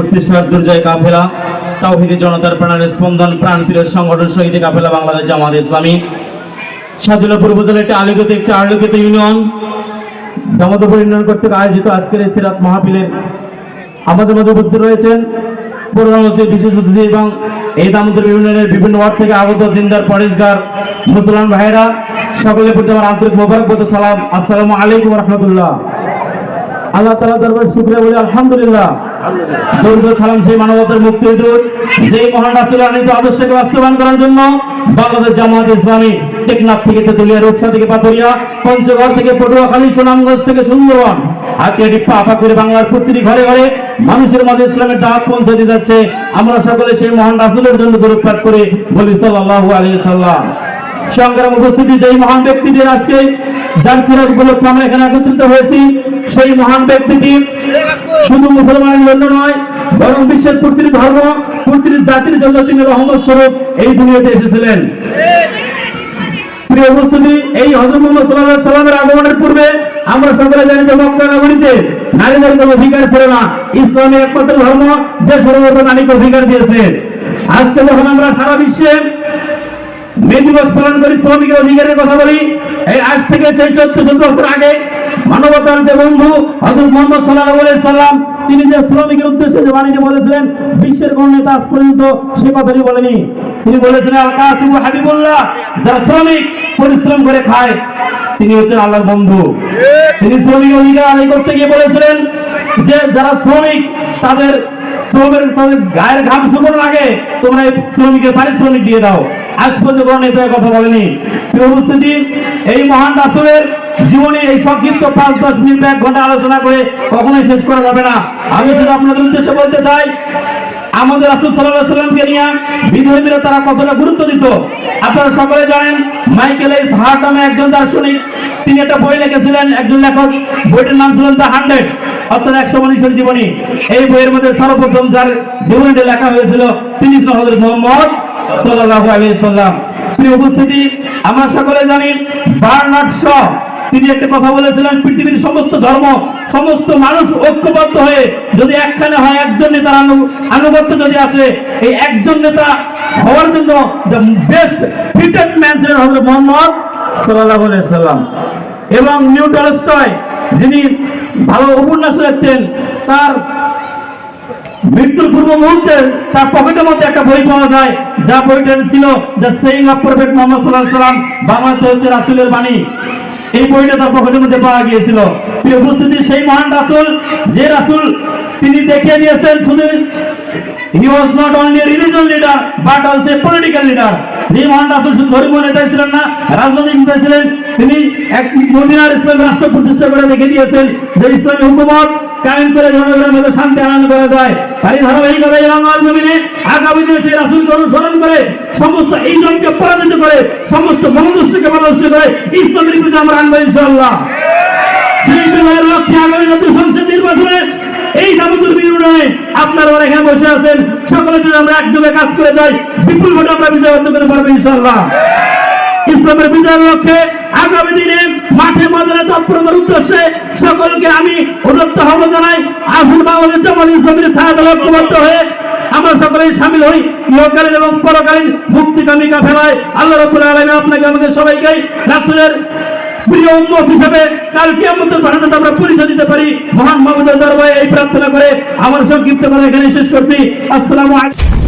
প্রতিষ্ঠার দুর্জয় কাফেলা, তাওহিদি জনতার প্রাণের স্পন্দন প্রাণপ্রিয় সংগঠন শহীদ কাফেলা বাংলাদেশ জামাত ইসলামী। স্বাধীনপুর উপজেলা একটি আলোকিত একটি আলোকিত ইউনিয়ন। দামোদর ইউনিয়ন কর্তৃক আয়োজিত আজকের এই সিরাত মাহফিলের আমাদের মধ্যে উপস্থিত রয়েছেন প্রধানমন্ত্রী বিশেষ অতিথি এবং এই দামোদর ইউনিয়নের বিভিন্ন ওয়ার্ড থেকে আগত দিনদার পরেশগার, মুসলমান ভাইরা সকলের প্রতি আমার আন্তরিক মোবারকবাদ সালাম। আসসালামু আলাইকুম রহমতুল্লাহ। আল্লাহ তালা দরবার শুক্রিয়া বলি, আলহামদুলিল্লাহ। প্রতিটি ঘরে ঘরে মানুষের মাঝে ইসলামের দাওয়াত পৌঁছে দিয়ে যাচ্ছে। আমরা সকলে সেই মহান রাসুলের জন্য দূরত পাঠ করে বলি আলাইহি সাল্লাম সংগ্রাম উপস্থিতি, যেই মহান ব্যক্তিদের আজকে সিরাজ উপলক্ষে আমরা এখানে একত্রিত হয়েছি, সেই মহান ব্যক্তিটি শুধু মুসলমানের জন্য নয়, বরং বিশ্বের প্রতিটি ধর্ম, প্রতিটি জাতির জন্য তিনি রহমত স্বরূপ এই দুনিয়াতে এসেছিলেন। প্রিয় উপস্থিতি, এই হজরত মোহাম্মদ আলাইহি সাল্লামের আগমনের পূর্বে আমরা সকলে জানি যে মক্কা নগরীতে নারীদের কোনো অধিকার ছিল না। ইসলামী একমাত্র ধর্ম যে নারীকে অধিকার দিয়েছে। আজকে যখন আমরা সারা বিশ্বে মে দিবস পালন করি, শ্রমিকের অধিকারের কথা বলি। এই আজ থেকে সেই চোদ্দশো বছর আগে মানবতার যে বন্ধু হজরত মোহাম্মদ সাল্লাহ সাল্লাম, তিনি যে শ্রমিকের উদ্দেশ্যে যে বাণীটি বলেছিলেন, বিশ্বের কোন নেতা পর্যন্ত সে কথাটি বলেনি। তিনি বলেছিলেন কাসিম হাবিবুল্লাহ যারা শ্রমিক, পরিশ্রম করে খায়। তিনি হচ্ছেন আল্লাহর বন্ধু। তিনি শ্রমিক অধিকার আদায় করতে গিয়ে বলেছিলেন যে, যারা শ্রমিক, তাদের শ্রমের, তাদের গায়ের ঘাম শুকনো আগে তোমরা এই শ্রমিকের পারিশ্রমিক দিয়ে দাও। আজ পর্যন্ত কোনো নেতা কথা বলেনি। প্রিয় উপস্থিতি, এই মহান রাসুলের জীবনে এই সংক্ষিপ্ত পাঁচ দশ মিনিট এক ঘণ্টা আলোচনা করে কখনোই শেষ করা যাবে না। আমি শুধু আপনাদের উদ্দেশ্যে বলতে চাই, আমাদের রাসুল সাল্লাহ সাল্লামকে নিয়ে বিধর্মীরা তারা কতটা গুরুত্ব দিত? আপনারা সকলে জানেন, মাইকেল এস হার্ট নামে একজন দার্শনিক, তিনি একটা বই লিখেছিলেন, একজন লেখক। বইটার নাম ছিলেন দ্য হান্ড্রেড, অর্থাৎ একশো মানুষের জীবনী। এই বইয়ের মধ্যে সর্বপ্রথম যার জীবনীটা লেখা হয়েছিল, তিনি হজরত মোহাম্মদ উপস্থিতি আমরা সকলে জানি তিনি একটা কথা বলেছিলেন, পৃথিবীর সমস্ত ধর্ম, সমস্ত মানুষ ঐক্যবদ্ধ হয়ে যদি একখানে হয়, একজন নেতার আনুগত্য যদি আসে, এই একজন নেতা হওয়ার জন্য বেস্ট মোহাম্মদ সাল্লাম। এবং নিউ যিনি ভালো উপন্যাস লিখতেন, তার মৃত্যুর পূর্ব মুহূর্তে তার পকেটের মধ্যে একটা বই পাওয়া যায় যা বইটা ছিল the saying of Prophet Muhammad সাল্লাহ সাল্লাম বাংলাতে হচ্ছে রাসুলের বাণী। এই বইটা তার পকেটের মধ্যে পাওয়া গিয়েছিল। প্রিয় উপস্থিতি, সেই মহান রাসুল, যে রাসুল তিনি দেখিয়ে দিয়েছেন শুধু he was not only religion leader but also political leader যে মহান রাসুল শুধু ধর্মীয় নেতাই ছিলেন না, রাজনৈতিক নেতা ছিলেন, তিনি এক মদিনার ইসলাম রাষ্ট্র প্রতিষ্ঠা করে রেখে দিয়েছেন যে ইসলামী হুকুমত কায়েম করে জনগণের মধ্যে শান্তি আনন্দ করা যায়। তারই ধারাবাহিকতা এই বাংলার জমিনে আগামী দিনে সেই রাসুলকে অনুসরণ করে সমস্ত এই জনকে পরাজিত করে, সমস্ত মনোদর্শকে পরাদর্শ করে ইসলামের পুজো আমরা আনব লক্ষ্যে আগামী দিনে মাঠে সকলকে আমি উদত্ত আহ্বান জানাই। আসুন বাংলাদেশ জামাত ইসলামের ছায়া লক্ষ্যবদ্ধ হয়ে আমরা সকলে সামিল হই। ইহকালীন এবং পরকালীন মুক্তিকামী কাফেলায় আল্লাহ রব্বুল আলামিন আপনাকে, আমাদের সবাইকে রাসূলের প্রিয় উম্মত হিসেবে কালকে আমাদের ভাষাতে আমরা পরিচয় দিতে পারি। মহান মাহমুদের দরবারে এই প্রার্থনা করে, আমার সংক্ষিপ্ত কথা এখানে শেষ করছি। আসসালামু আলাইকুম।